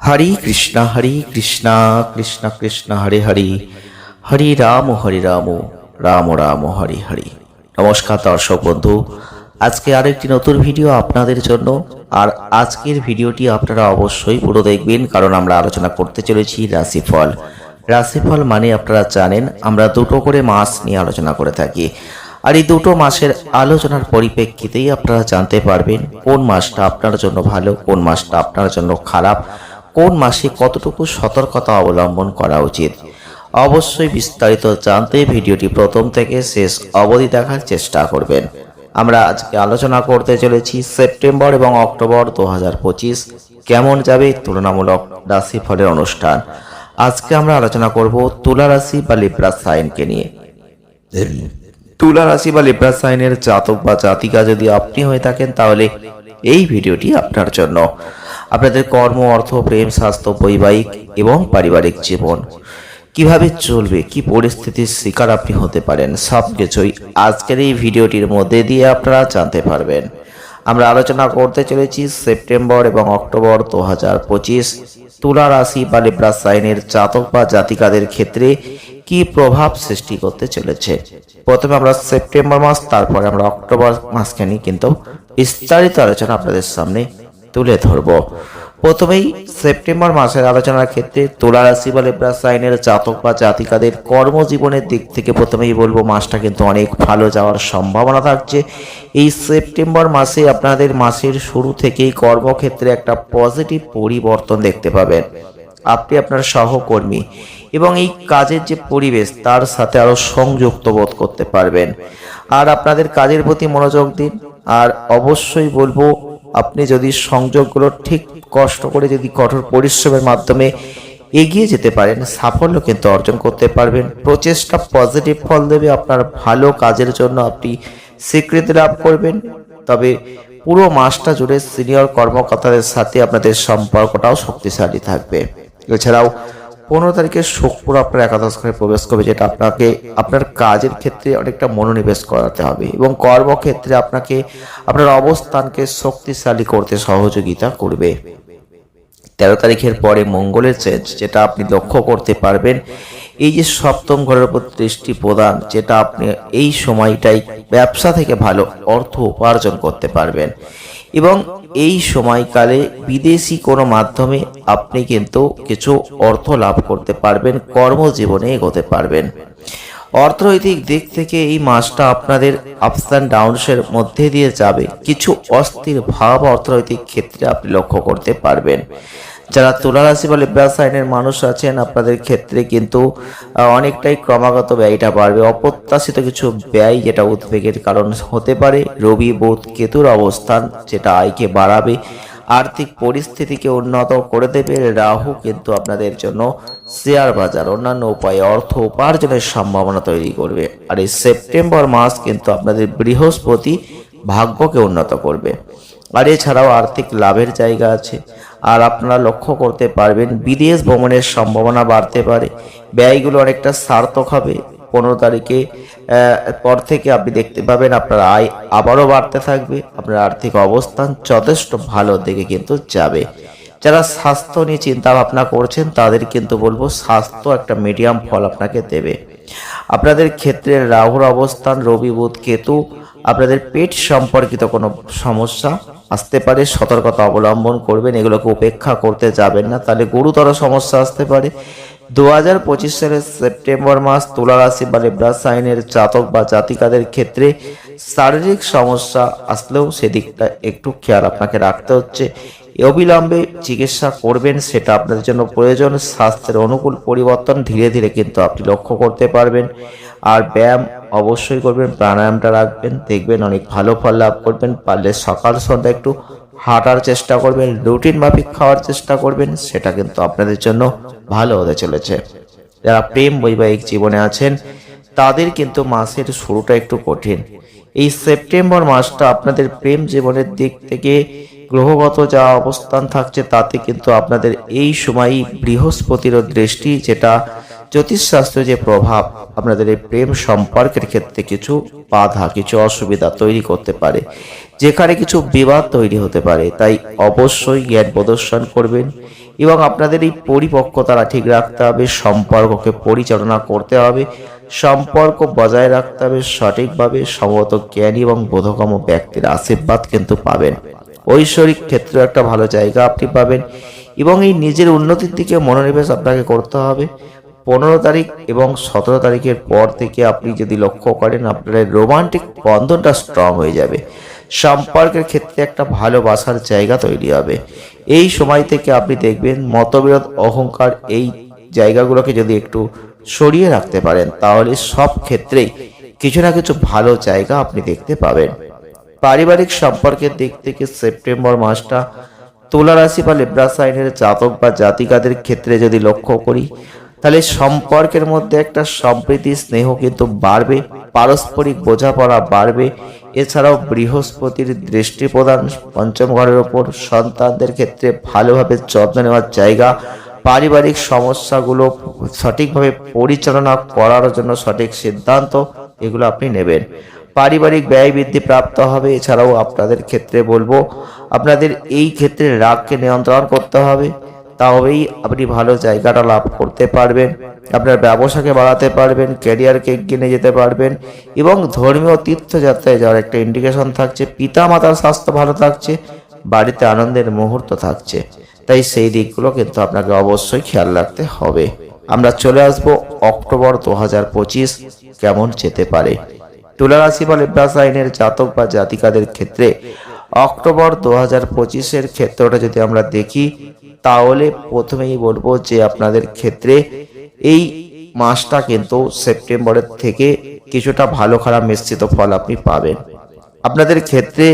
হরে কৃষ্ণ হরে কৃষ্ণ কৃষ্ণ কৃষ্ণ, হরে হরে। হরে রাম হরে রাম রাম রাম, হরে হরে। নমস্কার দর্শক বন্ধু, আজকে আরেকটি নতুন ভিডিও আপনাদের জন্য। আর আজকের ভিডিওটি আপনারা অবশ্যই পুরো দেখবেন, কারণ আমরা আলোচনা করতে চলেছি রাশিফল। রাশিফল মানে আপনারা জানেন, আমরা দুটো করে মাস নিয়ে আলোচনা করে থাকি। আর এই দুটো মাসের আলোচনার পরিপ্রেক্ষিতেই আপনারা জানতে পারবেন কোন মাসটা আপনার জন্য ভালো, কোন মাসটা আপনার জন্য খারাপ, কোন মাসে কতটুকু সতর্কতা অবলম্বন করা উচিত। অবশ্যই বিস্তারিত জানতে ভিডিওটি প্রথম থেকে শেষ অবধি দেখার চেষ্টা করবেন। আমরা আজকে আলোচনা করতে চলেছি সেপ্টেম্বর এবং অক্টোবর দু হাজার পঁচিশ কেমন যাবে তুলনামূলক রাশিফলের অনুষ্ঠান। আজকে আমরা আলোচনা করব তুলা রাশি বা লিব্রা সাইনকে নিয়ে। তুলা রাশি বা লিব্রা সাইনের জাতক বা জাতিকা যদি আপনি হয়ে থাকেন, তাহলে এই ভিডিওটি আপনার জন্য। আপনাদের কর্ম, অর্থ, প্রেম, স্বাস্থ্য, বৈবাহিক এবং পারিবারিক জীবন। কীভাবে চলবে, কি পরিস্থিতির শিকার আপনি হতে পারেন সব কিছুই আজকের এই ভিডিওটির মধ্যে দিয়ে আপনারা জানতে পারবেন। আমরা আলোচনা করতে চলেছি সেপ্টেম্বর এবং অক্টোবর দু হাজার পঁচিশ তুলা রাশি বা লিব্রা সাইনের জাতক বা জাতিকাদের ক্ষেত্রে কি প্রভাব সৃষ্টি করতে চলেছে? প্রথমে আমরা সেপ্টেম্বর মাস, তারপরে আমরা অক্টোবর মাসকে নিয়ে কিন্তু বিস্তারিত আলোচনা আপনাদের সামনে তুলে ধরব। প্রথমেই সেপ্টেম্বর মাসের আলোচনার ক্ষেত্রে তুলা রাশি বা লেব্রা সাইনের জাতক বা জাতিকাদের কর্মজীবনের দিক থেকে প্রথমেই বলব মাসটা কিন্তু অনেক ভালো যাওয়ার সম্ভাবনা থাকছে। এই সেপ্টেম্বর মাসে আপনাদের মাসের শুরু থেকেই কর্মক্ষেত্রে একটা পজিটিভ পরিবর্তন দেখতে পাবেন। আপনি আপনার সহকর্মী এবং এই কাজের যে পরিবেশ, তার সাথে আরও সংযুক্ত বোধ করতে পারবেন। আর আপনাদের কাজের প্রতি মনোযোগ দিন। আর অবশ্যই বলব, আপনি যদি সংযোগগুলো ঠিক কষ্ট করে যদি কঠোর পরিশ্রমের মাধ্যমে এগিয়ে যেতে পারেন, সাফল্য কিন্তু অর্জন করতে পারবেন। প্রচেষ্টা পজিটিভ ফল দেবে, আপনার ভালো কাজের জন্য আপনি স্বীকৃতি লাভ করবেন। তবে পুরো মাসটা জুড়ে সিনিয়র কর্মকর্তাদের সাথে আপনাদের সম্পর্কটাও শক্তিশালী থাকবে। এছাড়াও পনেরো তারিখে শুক্র আপনার একাদশ ঘরে প্রবেশ করবে, যেটা আপনাকে আপনার কাজের ক্ষেত্রে অনেকটা মনোনিবেশ করাতে হবে এবং কর্মক্ষেত্রে আপনাকে আপনার অবস্থানকে শক্তিশালী করতে সহযোগিতা করবে। তেরো তারিখের পরে মঙ্গলের চেঞ্জ যেটা আপনি লক্ষ্য করতে পারবেন, এই যে সপ্তম ঘরের উপর দৃষ্টি প্রদান, যেটা আপনি এই সময়টাই ব্যবসা থেকে ভালো অর্থ উপার্জন করতে পারবেন। এবং এই সময়কালে বিদেশি কোনো মাধ্যমে আপনি কিন্তু কিছু অর্থ লাভ করতে পারবেন, কর্মজীবনে এগোতে পারবেন। অর্থনৈতিক দিক থেকে এই মাসটা আপনাদের আপস অ্যান্ড ডাউনসের মধ্যে দিয়ে যাবে। কিছু অস্থির ভাব অর্থনৈতিক ক্ষেত্রে আপনি লক্ষ্য করতে পারবেন। যারা তুলা রাশি বা লিব্রা সাইনের মানুষ আছেন, আপনাদের ক্ষেত্রে কিন্তু অনেকটাই ক্রমাগত ব্যয়টা বাড়বে। অপ্রত্যাশিত কিছু ব্যয় যেটা উদ্বেগের কারণ হতে পারে। রবি, বুধ, কেতুর অবস্থান যেটা আয়কে বাড়াবে। আর্থিক পরিস্থিতিকে উন্নত করে দেবে। রাহু কিন্তু আপনাদের জন্য শেয়ার বাজার। অন্যান্য উপায়ে অর্থ উপার্জনের সম্ভাবনা তৈরি করবে। আর এই সেপ্টেম্বর মাস কিন্তু আপনাদের বৃহস্পতি ভাগ্যকে উন্নত করবে। আর এছাড়াও আর্থিক লাভের জায়গা আছে। আর আপনারা লক্ষ্য করতে পারবেন, বিদেশ ভ্রমণের সম্ভাবনা বাড়তে পারে। ব্যয়গুলো অনেকটা সার্থক হবে। পনেরো তারিখে পর থেকে আপনি দেখতে পাবেন আপনার আয় আবারও বাড়তে থাকবে। আপনার আর্থিক অবস্থান যথেষ্ট ভালো দিকে কিন্তু যাবে। যারা স্বাস্থ্য নিয়ে চিন্তা ভাবনা করছেন, তাদের কিন্তু বলব স্বাস্থ্য একটা মিডিয়াম ফল আপনাকে দেবে। আপনাদের ক্ষেত্রে রাহুর অবস্থান, রবি বুধ, কেতু আপনাদের পেট সম্পর্কিত কোনো সমস্যা আসতে পারে, সতর্কতা অবলম্বন করবেন, এগুলোকে উপেক্ষা করতে যাবেন না। তাহলে গুরুতর সমস্যা আসতে পারে। দু হাজার পঁচিশ সালের সেপ্টেম্বর মাস তুলা রাশি বা লেব্রা সাইনের জাতক বা জাতিকাদের ক্ষেত্রে শারীরিক সমস্যা আসলেও সেদিকটা একটু খেয়াল আপনাকে রাখতে হচ্ছে। অবিলম্বে চিকিৎসা করবেন, সেটা আপনাদের জন্য প্রয়োজন। স্বাস্থ্যের অনুকূল পরিবর্তন ধীরে ধীরে কিন্তু আপনি লক্ষ্য করতে পারবেন। আর ব্যায়াম অবশ্যই করবেন, প্রাণায়ামটা রাখবেন, দেখবেন অনেক ভালো ফল লাভ করবেন, পারলে সকাল সন্ধ্যা একটু হাঁটার চেষ্টা করবেন, রুটিন মাফিক খাওয়ার চেষ্টা করবেন, সেটা কিন্তু আপনাদের জন্য ভালো হতে চলেছে। যারা প্রেম বৈবাহিক জীবনে আছেন, তাদের কিন্তু মাসের শুরুটা একটু কঠিন। এই সেপ্টেম্বর মাসটা আপনাদের প্রেম জীবনের দিক থেকে গ্রহগত যা অবস্থান থাকছে, তাতে কিন্তু আপনাদের এই সময়ই বৃহস্পতির দৃষ্টি, যেটা জ্যোতিষশাস্ত্র যে প্রভাব, আপনাদের এই প্রেম সম্পর্কের ক্ষেত্রে কিছু বাধা, কিছু অসুবিধা তৈরি করতে পারে। যেখানে কিছু বিবাদ তৈরি হতে পারে, তাই অবশ্যই জ্ঞান প্রদর্শন করবেন এবং আপনাদের এই পরিপক্কতাটা ঠিক রাখতে হবে, সম্পর্ককে পরিচালনা করতে হবে, সম্পর্ক বজায় রাখতে হবে, সঠিকভাবে সম্ভবত জ্ঞানী এবং বোধগম্য ব্যক্তির আশীর্বাদ কিন্তু পাবেন। ঐশ্বরিক ক্ষেত্রে একটা ভালো জায়গা আপনি পাবেন এবং এই নিজের উন্নতির দিকে মনোনিবেশ আপনাকে করতে হবে। পনেরো তারিখ এবং সতেরো তারিখের পর থেকে আপনি যদি লক্ষ্য করেন আপনার রোমান্টিক বন্ধনটা স্ট্রং হয়ে যাবে। সম্পর্কের ক্ষেত্রে একটা ভালোবাসার জায়গা তৈরি হবে। এই সময় থেকে আপনি দেখবেন মতবিরোধ, অহংকার এই জায়গাগুলোকে যদি একটু সরিয়ে রাখতে পারেন, তাহলে সব ক্ষেত্রেই কিছু না কিছু ভালো জায়গা আপনি দেখতে পাবেন। পারিবারিক সম্পর্কের দিক থেকে সেপ্টেম্বর মাসটা তুলা রাশি বা লেব্রা সাইনের জাতক বা জাতিকাদের ক্ষেত্রে যদি লক্ষ্য করি তাহলে সম্পর্কের মধ্যে একটা সম্প্রীতি, স্নেহ কিন্তু বাড়বে, পারস্পরিক বোঝাপড়া বাড়বে। এছাড়াও বৃহস্পতির দৃষ্টি প্রদান পঞ্চম ঘরের ওপর সন্তানদের ক্ষেত্রে ভালোভাবে যত্ন নেওয়ার জায়গা, পারিবারিক সমস্যাগুলো সঠিকভাবে পরিচালনা করার জন্য সঠিক সিদ্ধান্ত, এগুলো আপনি নেবেন। পারিবারিক ব্যয় বৃদ্ধি প্রাপ্ত হবে, এছাড়াও আপনাদের ক্ষেত্রে বলব, আপনাদের এই ক্ষেত্রে রাগকে নিয়ন্ত্রণ করতে হবে। তবেই আপনি ভালো জায়গাটা লাভ করতে পারবেন। আপনার ব্যবসাকে বাড়াতে পারবেন, ক্যারিয়ারকে এগিয়ে নিয়ে যেতে পারবেন এবং ধর্মীয় তীর্থযাত্রায় যাওয়ার একটা ইন্ডিকেশন থাকছে পিতা মাতার স্বাস্থ্য ভালো থাকছে, বাড়িতে আনন্দের মুহূর্ত থাকছে। তাই সেই দিকগুলো কিন্তু আপনাকে অবশ্যই খেয়াল রাখতে হবে। আমরা চলে আসব অক্টোবর দু হাজার পঁচিশ, কেমন যেতে পারে? তুলা রাশি বা লেব্রাস আইনের জাতক বা জাতিকাদের ক্ষেত্রে অক্টোবর দু হাজার পঁচিশের ক্ষেত্রটা যদি আমরা দেখি তাহলে প্রথমেই বলব যে আপনাদের ক্ষেত্রে এই মাসটা কিন্তু সেপ্টেম্বরের থেকে কিছুটা ভালো খারাপ মিশ্রিত ফল আপনি পাবেন। আপনাদের ক্ষেত্রে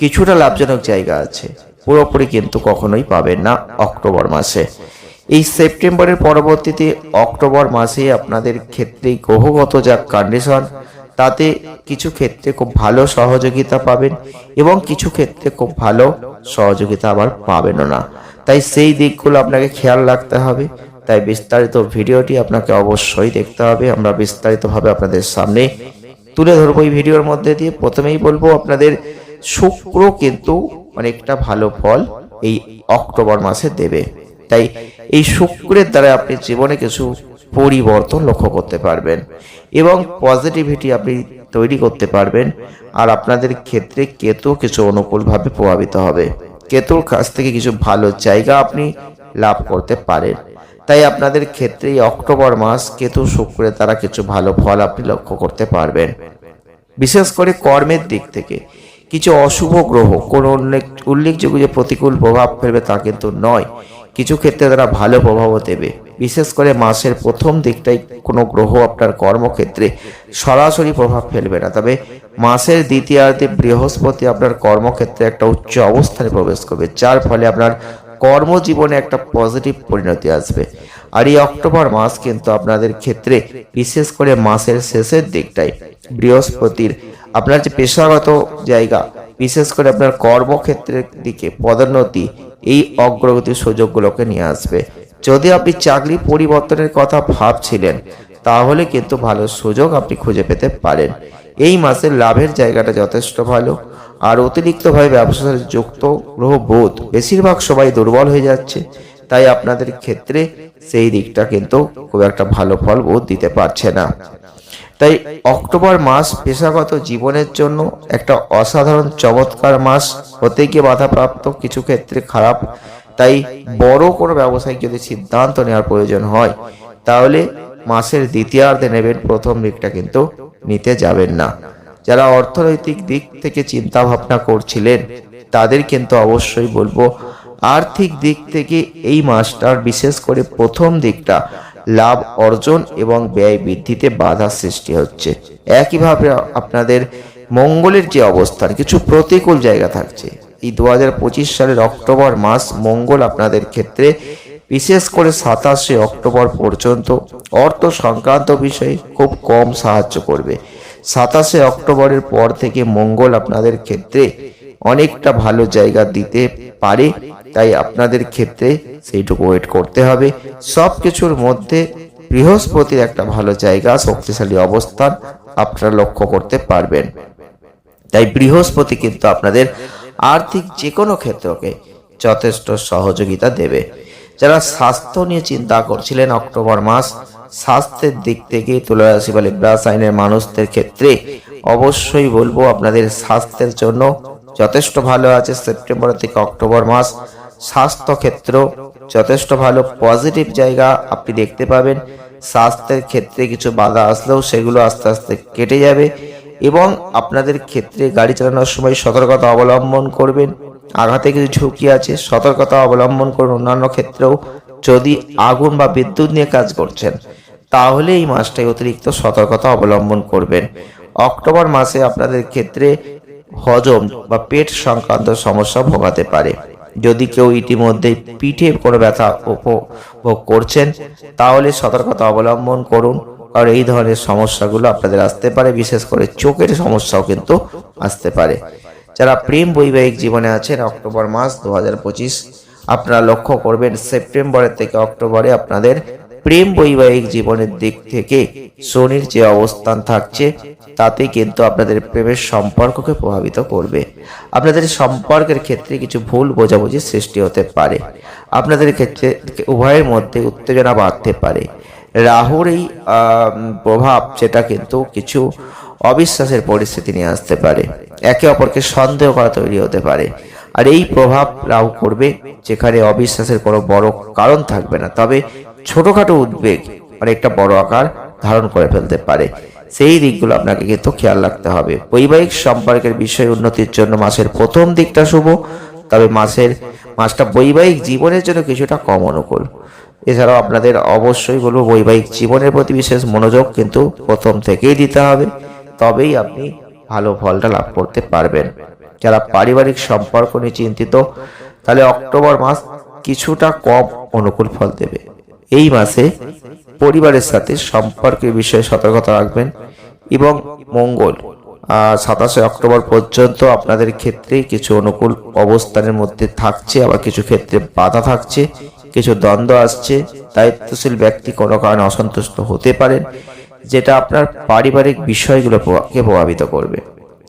কিছুটা লাভজনক জায়গা আছে, পুরোপুরি কিন্তু কখনোই পাবেন না অক্টোবর মাসে। এই সেপ্টেম্বরের পরবর্তীতে অক্টোবর মাসে আপনাদের ক্ষেত্রে গ্রহগত যা কন্ডিশন তাতে কিছু ক্ষেত্রে খুব ভালো সহযোগিতা পাবেন এবং কিছু ক্ষেত্রে খুব ভালো সহযোগিতা আবার পাবেনও না। তাই সেই দিকগুলো আপনাকে খেয়াল রাখতে হবে। তাই বিস্তারিত ভিডিওটি আপনাকে অবশ্যই দেখতে হবে। আমরা বিস্তারিতভাবে আপনাদের সামনে তুলে ধরবো এই ভিডিওর মধ্যে দিয়ে। প্রথমেই বলব, আপনাদের শুক্র কিন্তু অনেকটা ভালো ফল এই অক্টোবর মাসে দেবে। তাই এই শুক্রের দ্বারা আপনি জীবনে কিছু পরিবর্তন লক্ষ্য করতে পারবেন এবং পজিটিভিটি আপনি তৈরি করতে পারবেন। আর আপনাদের ক্ষেত্রে কেতু কিছু অনুকূলভাবে প্রভাবিত হবে। কেতুর কাছ থেকে কিছু ভালো জায়গা আপনি লাভ করতে পারেন। তাই আপনাদের ক্ষেত্রে অক্টোবর মাস কেতু শুক্রের তারা কিছু ভালো ফল আপনি লক্ষ্য করতে পারবেন। বিশেষ করে কর্মের দিক থেকে কিছু অশুভ গ্রহ, কোনো উল্লেখ উল্লেখযোগ্য যে প্রতিকূল প্রভাব ফেলবে তা কিন্তু নয়। কিছু ক্ষেত্রে তারা ভালো প্রভাবও দেবে। বিশেষ করে মাসের প্রথম দিকটাই কোনো গ্রহ আপনার কর্মক্ষেত্রে সরাসরি প্রভাব ফেলবে না। তবে মাসের দ্বিতীয়ার্ধে বৃহস্পতি আপনার কর্মক্ষেত্রে একটা উচ্চ অবস্থানে প্রবেশ করবে, যার ফলে আপনার কর্মজীবনে একটা পজিটিভ পরিণতি আসবে। আর এই অক্টোবর মাস কিন্তু আপনাদের ক্ষেত্রে বিশেষ করে মাসের শেষের দিকটাই বৃহস্পতির আপনার যে পেশাগত জায়গা বিশেষ করে আপনার কর্মক্ষেত্রের দিকে পদোন্নতি, এই অগ্রগতির সুযোগগুলোকে নিয়ে আসবে। যদি আপনি চাকরি পরিবর্তনের কথা ভাবছিলেন, তাহলে কিন্তু ভালো সুযোগ আপনি খুঁজে পেতে পারেন। এই মাসের লাভের জায়গাটা যথেষ্ট ভালো, আর অতিরিক্তভাবে ব্যবসার যুক্ত গ্রহ বোধ বেশিরভাগ সবাই দুর্বল হয়ে যাচ্ছে, তাই আপনাদের ক্ষেত্রে সেই দিকটা কিন্তু খুব একটা ভালো ফল বোধ দিতে পারছে না। তাই অক্টোবর মাস পেশাগত জীবনের জন্য একটা অসাধারণ চমৎকার মাস হতে গিয়ে বাধাপ্রাপ্ত কিছু ক্ষেত্রে খারাপ। তাই বড় কোনো ব্যবসায়িক যদি সিদ্ধান্ত নেওয়ার প্রয়োজন হয়, তাহলে মাসের দ্বিতীয়ার্ধে নেবেন, প্রথম দিকটা কিন্তু নিতে যাবেন না। যারা অর্থনৈতিক দিক থেকে চিন্তা ভাবনা করছিলেন, তাদের কিন্তু অবশ্যই বলব, আর্থিক দিক থেকে এই মাসটার বিশেষ করে প্রথম দিকটা লাভ অর্জন এবং ব্যয় বৃদ্ধিতে বাধা সৃষ্টি হচ্ছে। একইভাবে আপনাদের মঙ্গলের যে অবস্থান, কিছু প্রতিকূল জায়গা থাকছে। এই দু পঁচিশ সালের অক্টোবর মাস মঙ্গল আপনাদের ক্ষেত্রে, বিশেষ করে সাতাশে অক্টোবর পর্যন্ত অর্থ সংক্রান্ত বিষয়ে খুব কম সাহায্য করবে। সাতাশে অক্টোবরের পর থেকে মঙ্গল আপনাদের ক্ষেত্রে অনেকটা ভালো জায়গা দিতে পারে। তাই আপনাদের ক্ষেত্রে সেইটুকু ওয়েট করতে হবে। সব কিছুর মধ্যে বৃহস্পতির একটা ভালো জায়গা, শক্তিশালী অবস্থান আপনারা লক্ষ্য করতে পারবেন। তাই বৃহস্পতি কিন্তু আপনাদের আর্থিক যে কোনো ক্ষেত্রকে যথেষ্ট সহযোগিতা দেবে। যারা স্বাস্থ্য নিয়ে চিন্তা করছিলেন অক্টোবর মাস, স্বাস্থ্যের দিক থেকে তুলারাশি বা লিব্রা সাইনের মানুষদের ক্ষেত্রে অবশ্যই বলব আপনাদের স্বাস্থ্যের জন্য যথেষ্ট ভালো আছে। সেপ্টেম্বর থেকে অক্টোবর মাস স্বাস্থ্য ক্ষেত্র যথেষ্ট ভালো পজিটিভ জায়গা আপনি দেখতে পাবেন। স্বাস্থ্যের ক্ষেত্রে কিছু বাধা আসলেও সেগুলো আস্তে আস্তে কেটে যাবে এবং আপনাদের ক্ষেত্রে গাড়ি চালানোর সময় সতর্কতা অবলম্বন করবেন। আঘাতে কিছু ঝুঁকি আছে, সতর্কতা অবলম্বন করুন। অন্যান্য ক্ষেত্রেও যদি আগুন বা বিদ্যুৎ নিয়ে কাজ করছেন, তাহলে এই মাসটায় অতিরিক্ত সতর্কতা অবলম্বন করবেন। অক্টোবর মাসে আপনাদের ক্ষেত্রে হজম বা পেট সংক্রান্ত সমস্যা ভোগাতে পারে। যদি কেউ ইতিমধ্যে পিঠে কোনো ব্যথা উপভোগ করছেন, তাহলে সতর্কতা অবলম্বন করুন, কারণ এই ধরনের সমস্যাগুলো আপনাদের আসতে পারে, বিশেষ করে চোখের সমস্যাও কিন্তু আসতে পারে। যারা প্রেম বৈবাহিক জীবনে আছেন, অক্টোবর মাস দু হাজার পঁচিশ, আপনারা লক্ষ্য করবেন, সেপ্টেম্বরের থেকে অক্টোবরে আপনাদের প্রেম বৈবাহিক জীবনের দিক থেকে শনির যে অবস্থান থাকছে, তাতে কিন্তু আপনাদের প্রেমের সম্পর্ককে প্রভাবিত করবে। আপনাদের সম্পর্কের ক্ষেত্রে কিছু ভুল বোঝাবুঝির সৃষ্টি হতে পারে। আপনাদের ক্ষেত্রে উভয়ের মধ্যে উত্তেজনা বাড়তে পারে। রাহুর এই প্রভাব যেটা কিন্তু কিছু অবিশ্বাসের পরিস্থিতি নিয়ে আসতে পারে। একে অপরকে সন্দেহ করা তৈরি হতে পারে। আর এই প্রভাব রাহু করবে, যেখানে অবিশ্বাসের কোনো বড় কারণ থাকবে না। তবে ছোটখাটো উদ্বেগ অনেকটা বড় আকার ধারণ করে ফেলতে পারে। সেই দিকগুলো আপনাকে কিন্তু খেয়াল রাখতে হবে। বৈবাহিক সম্পর্কের বিষয় উন্নতির জন্য মাসের প্রথম দিকটা শুভ, তবে মাসের, মাসটা বৈবাহিক জীবনের জন্য কিছুটা কম অনুকূল। এছাড়াও আপনাদের অবশ্যই বলব, বৈবাহিক জীবনের প্রতি বিশেষ মনোযোগ কিন্তু প্রথম থেকেই দিতে হবে। তবেই আপনি ভালো ফলটা লাভ করতে পারবেন। যারা পারিবারিক সম্পর্ক নিয়ে চিন্তিত, তাহলে অক্টোবর মাস কিছুটা কম অনুকূল ফল দেবে। এই মাসে পরিবারের সাথে সম্পর্কের বিষয়ে সতর্কতা রাখবেন এবং মঙ্গল সাতাশে অক্টোবর পর্যন্ত আপনাদের ক্ষেত্রে কিছু অনুকূল অবস্থানের মধ্যে থাকছে, আবার কিছু ক্ষেত্রে বাধা থাকছে, কিছু দ্বন্দ্ব আসছে, দায়িত্বশীল ব্যক্তি কোনো কারণে অসন্তুষ্ট হতে পারেন, যেটা আপনার পারিবারিক বিষয়গুলোকে প্রভাবিত করবে।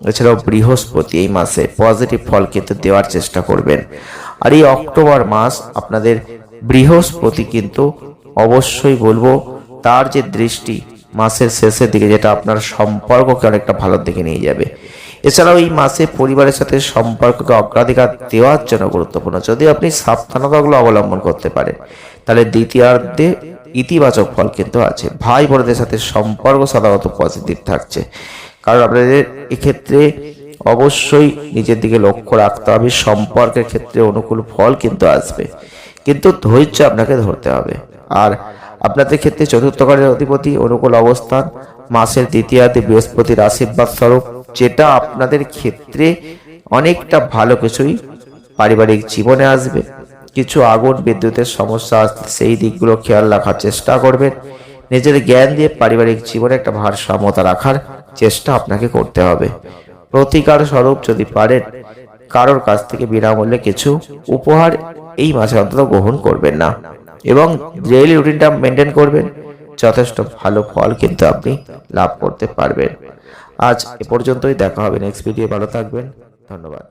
এছাড়াও বৃহস্পতি এই মাসে পজিটিভ ফল কিন্তু দেওয়ার চেষ্টা করবেন। আর এই অক্টোবর মাস আপনাদের বৃহস্পতি কিন্তু অবশ্যই বলব, তার যে দৃষ্টি মাসের শেষের দিকে, যেটা আপনার সম্পর্ককে অনেকটা ভালোর দিকে নিয়ে যাবে। এছাড়াও এই মাসে পরিবারের সাথে সম্পর্ককে অগ্রাধিকার দেওয়ার জন্য গুরুত্বপূর্ণ। যদি আপনি সাবধানতাগুলো অবলম্বন করতে পারেন, তাহলে দ্বিতীয়ার্ধে ইতিবাচক ফল কিন্তু আছে। ভাই বোনদের সাথে সম্পর্ক সাধারণত পজিটিভ থাকছে। কারণ আপনাদের এক্ষেত্রে অবশ্যই নিজের দিকে লক্ষ্য রাখতে হবে, সম্পর্কের ক্ষেত্রে অনুকূল ফল কিন্তু আসবে। কিন্তু ধৈর্য আপনাকে ধরতে হবে। আর আপনাদের ক্ষেত্রে চতুর্থ ঘরের অধিপতি, অনুকূল অবস্থান, মাসের দ্বিতীয়ার্ধে বৃহস্পতির আশীর্বাদ স্বরূপ, যেটা আপনাদের ক্ষেত্রে অনেকটা ভালো কিছুই পারিবারিক জীবনে আসবে। কিছু আগুন, বিদ্যুতের সমস্যা আসলে সেই দিকগুলো খেয়াল রাখার চেষ্টা করবেন। নিজের জ্ঞান দিয়ে পারিবারিক জীবনে একটা ভারসাম্যতা রাখার চেষ্টা আপনাকে করতে হবে। প্রতিকার স্বরূপ যদি পারেন, কারোর কাছ থেকে বিনামূল্যে কিছু উপহার এই মাসে অন্তত গ্রহণ করবেন না। এবং ডেইলি রুটিনটা মেনটেন করবেন। যথেষ্ট ভালো ফল কিন্তু আপনি লাভ করতে পারবেন। আজ এ পর্যন্তই, দেখা হবে নেক্সট ভিডিও ভালো থাকবেন। ধন্যবাদ।